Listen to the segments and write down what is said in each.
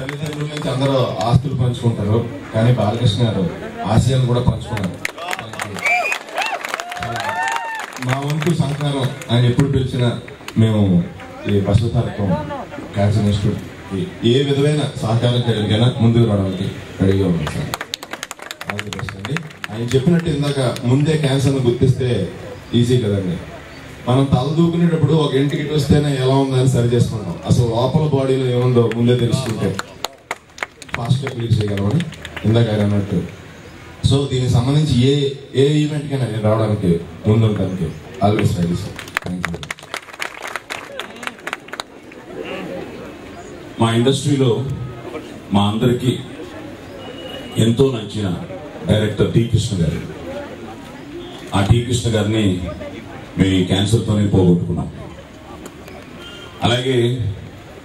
తల్లిదండ్రుల నుంచి అందరూ ఆస్తులు పంచుకుంటారు. కానీ బాలకృష్ణ గారు ఆశయాలు కూడా పంచుకున్నారు. మా వంతు సహకారం ఆయన ఎప్పుడు పిలిచినా మేము ఈ బసవతారకం క్యాన్సర్ ఇన్స్టిట్యూట్ ఏ విధమైన సహకారం కలిగినా ముందుకు రావడానికి రెడీగా ఉన్నాం సార్. ఆల్ ది బెస్ట్ అండి. ఆయన చెప్పినట్టు ఇందాక ముందే క్యాన్సర్ను గుర్తిస్తే ఈజీ కదండి. మనం తల దూకునేటప్పుడు ఒక ఇంటికి ఇటు వస్తేనే ఎలా ఉందని సరి చేసుకుంటాం. అసలు లోపల బాడీలో ఏముందో ముందే తెలుసుకుంటే. ఫాస్ట్గా బిలీవ్ చేయగలమని ఇందాక ఆయన అన్నట్టు. సో దీనికి సంబంధించి ఏ ఏ ఈవెంట్ కైనా నేను రావడానికి ముందుంటానికి always ready sir thank you మా ఇండస్ట్రీలో మా అందరికీ ఎంతో నచ్చిన డైరెక్టర్ టి కృష్ణ గారు. ఆ టి కృష్ణ గారిని మేము క్యాన్సర్తోనే పోగొట్టుకున్నాం. అలాగే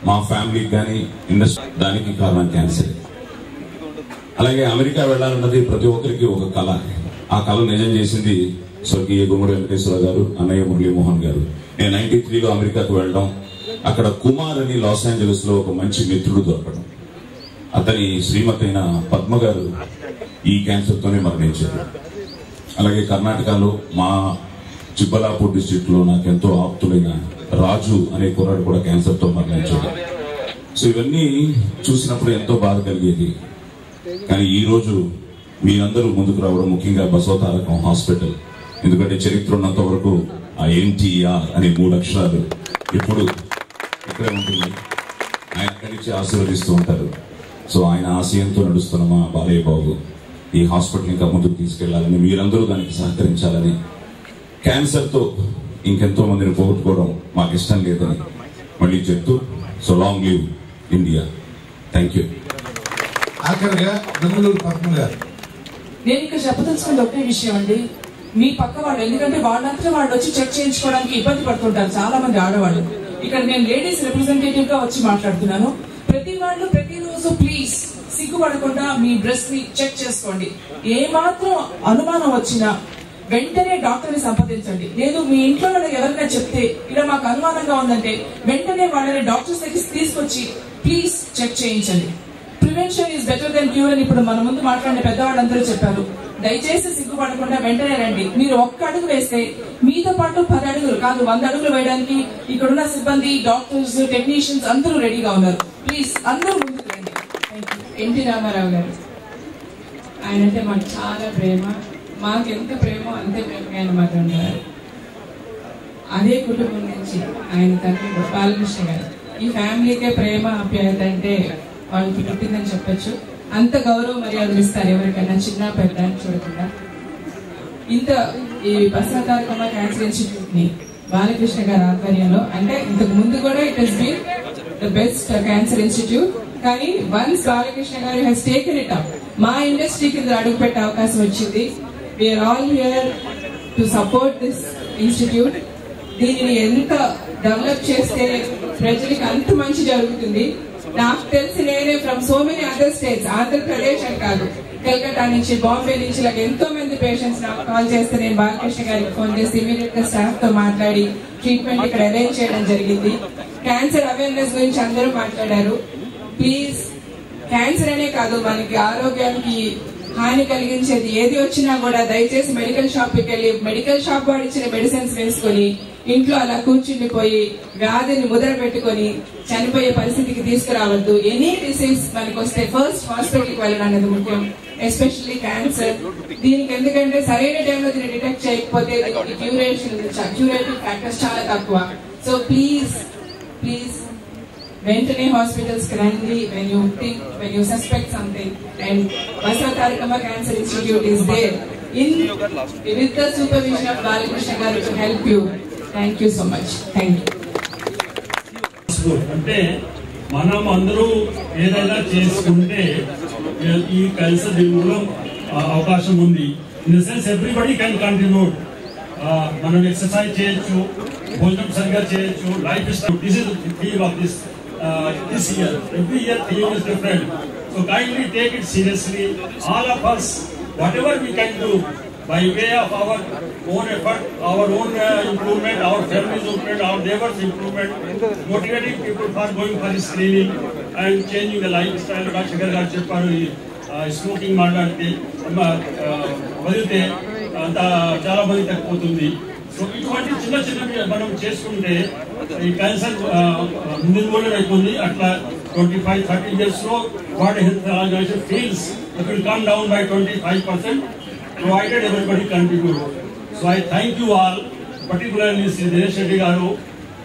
మా ఫ్యామిలీకి కానీ ఇండస్ట్రీ దానికి కారణం క్యాన్సర్. అలాగే అమెరికా వెళ్ళాలన్నది ప్రతి ఒక్కరికి ఒక కళ. ఆ కళ నిజం చేసింది స్వర్గీయ గుమ్మడి వెంకటేశ్వర గారు అన్నయ్య మురళీమోహన్ గారు. నేను నైన్టీ త్రీలో అమెరికాకు వెళ్ళడం అక్కడ కుమార్ అని లాస్ ఏంజలస్లో ఒక మంచి మిత్రుడు దొరకడం. అతని శ్రీమతైన పద్మ గారు ఈ క్యాన్సర్తోనే మరణించారు. అలాగే కర్ణాటకలో మా చిబ్బలాపూర్ డిస్టిక్లో నాకు ఎంతో ఆప్తుడైన రాజు అనే కుర్రాడు కూడా క్యాన్సర్తో మరణించాడు. సో ఇవన్నీ చూసినప్పుడు ఎంతో బాధ కలిగేది. కానీ ఈ రోజు మీరందరూ ముందుకు రావడం ముఖ్యంగా బసవతారకం హాస్పిటల్. ఎందుకంటే చరిత్ర ఉన్నంత వరకు ఆ ఎన్టీఆర్ అనే మూడు అక్షరాలు ఎప్పుడు ఇక్కడే ఉంటుంది ఆయన అక్కడి నుంచి ఆశీర్వదిస్తూ ఉంటారు. సో ఆయన ఆశయంతో నడుస్తున్న మా బాలయ్య బాబు ఈ హాస్పిటల్ ఇంకా ముందుకు తీసుకెళ్ళాలని మీరందరూ దానికి సహకరించాలని క్యాన్సర్తో ఇంకెంతో మందిని పోగొట్టుకోవడం మాకు ఇష్టం లేదని మళ్ళీ చెప్తూ so long live India. Thank you. ఆఖరిగా పద్మ గారు. నేను ఇక్కడ చెప్పదలుచుకున్న ఒకే విషయం అండి. మీ పక్క వాళ్ళు ఎందుకంటే వాళ్ళంతా వాళ్ళు వచ్చి చెక్ చేయించుకోవడానికి ఇబ్బంది పడుతుంటారు చాలా మంది ఆడవాళ్ళు. ఇక్కడ నేను లేడీస్ రిప్రజెంటేటివ్గా వచ్చి మాట్లాడుతున్నాను. ప్రతి వాళ్ళు ప్రతిరోజు ప్లీజ్ సిగ్గుపడకుండా మీ బ్రెస్ట్ని చెక్ చేసుకోండి. ఏ మాత్రం అనుమానం వచ్చినా వెంటనే డాక్టర్ని సంప్రదించండి. లేదు మీ ఇంట్లో ఎవరైనా చెప్తే ఇలా మాకు అనుమానంగా ఉందంటే వెంటనే వాళ్ళని డాక్టర్స్ దగ్గరికి తీసుకొచ్చి ప్లీజ్ చెక్ చేయించండి. Prevention is better than cure అని ఇప్పుడు మన ముందు మాట్లాడిన పెద్దవాళ్ళందరూ చెప్పారు. దయచేసి సిగ్గుపడకుండా వెంటనే రండి. మీరు ఒక్క అడుగు వేస్తే మీతో పాటు పది అడుగులు కాదు వంద అడుగులు వేయడానికి ఇక్కడున్న సిబ్బంది డాక్టర్స్ టెక్నీషియన్స్ అందరూ రెడీగా ఉన్నారు. ప్లీజ్ అందరూ ముందుకు రండి. ఎన్టీ రామారావు గారు. ఆయన అంటే మాకు చాలా ప్రేమ. మాకు ఎంత ప్రేమో అంతే ప్రేమగా ఆయన మాట ఉంటారు అదే కుటుంబం నుంచి ఆయన తండ్రి గోపాలకృష్ణ గారు. ఈ ఫ్యామిలీకే ప్రేమ ఆప్యాయత అంటే వాళ్ళకి పుట్టిందని చెప్పొచ్చు. అంత గౌరవ మర్యాదలు ఇస్తారు ఎవరికైనా చిన్న పెద్ద చూడకుండా. ఇంత ఈ బసవతారకమ్మ క్యాన్సర్ ఇన్స్టిట్యూట్ని బాలకృష్ణ గారి ఆధ్వర్యంలో అంటే ఇంతకు ముందు కూడా it has been the best cancer institute కానీ once Balakrishna garu he's taken it up మా ఇండస్ట్రీ కింద అడుగు పెట్టే అవకాశం వచ్చింది. We're all here to support this institute దీనిని ఎంత డెవలప్ చేస్తే ప్రజలకు అంత మంచి జరుగుతుంది. నాకు తెలిసి నేనే from so many other states Andhra Pradesh అని కాదు కలకత్తా నుంచి బాంబే నుంచి ఇలా ఎంతో మంది పేషెంట్స్ నాకు కాల్ చేస్తే నేను బాలకృష్ణ గారికి ఫోన్ చేసి ఇమీడియట్గా స్టాఫ్తో మాట్లాడి ట్రీట్మెంట్ ఇక్కడ అరేంజ్ చేయడం జరిగింది. క్యాన్సర్ అవేర్నెస్ గురించి అందరూ మాట్లాడారు. ప్లీజ్ క్యాన్సర్ అనే కాదు మనకి ఆరోగ్యానికి హాని కలిగించేది ఏది వచ్చినా కూడా దయచేసి మెడికల్ షాప్కి వెళ్ళి మెడికల్ షాప్ వాడు ఇచ్చిన మెడిసిన్స్ వేసుకొని ఇంట్లో అలా కూర్చుండిపోయి వ్యాధిని ముద్ర పెట్టుకొని చనిపోయే పరిస్థితికి తీసుకురావద్దు. ఎనీ డిసీజ్ మనకు వస్తే ఫస్ట్ హాస్పిటల్కి వెళ్ళడం అనేది ముఖ్యం ఎస్పెషల్లీ క్యాన్సర్ దీనికి ఎందుకంటే సరైన టైంలో దీన్ని డిటెక్ట్ చేయకపోతే క్యూరేషన్ క్యూరేటివ్ ఫ్యాక్టర్స్ చాలా తక్కువ. సో ప్లీజ్ ప్లీజ్ వెంటనే హాస్పిటల్స్కి రండి. When you think when you suspect something and Basava Basavatarakamma cancer institute is there in with the supervision of Balakrishna garu to help you thank you so much thank you అంటే మనం అందరూ ఏదైనా చేసుకుంటే ఈ కలిసి దీనిలో అవకాశం ఉంది. In the sense everybody can contribute మనం ఎక్సర్సైజ్ చేయొచ్చు భోజనం సరిగ్గా చేయొచ్చు లైఫ్ ఇష్టం this is of this this year every year theme theme is different. So kindly take it seriously. All of us, whatever we can do by way of our own effort, our own uh, improvement, our family's improvement, our neighbors' improvement, motivating people for going for screening and changing the lifestyle. Rajasekhar garu చెప్పారు ఈ smoking మాట్లాడితే వదిలితే అంత చాలా మంది తగ్గిపోతుంది so ఇటువంటి చిన్న చిన్న మనం చేసుకుంటే ఈ క్యాన్సర్ నిర్మూలన అవుతుంది అట్లా ట్వంటీ ఫైవ్ థర్టీ ఇయర్స్లో health organization feels it will come down by twenty five percent provided everybody contribute. So I thank you all, particularly Sri Dinesh Reddy Garu,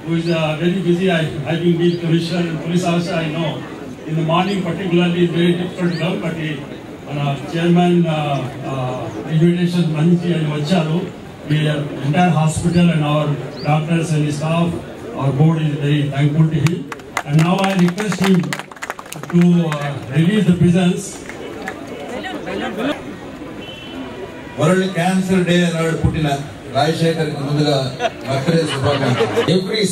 who is uh, very busy. I, having been commissioner and police officer, I know. In the morning particularly, it's very difficult to come, but he, uh, chairman uh, uh, invitation Manji and Vacharu, the entire hospital and our doctors Our board is very thankful to him. And now I request him to uh, release the prisons. World Cancer Day and putting a Rajshekar Every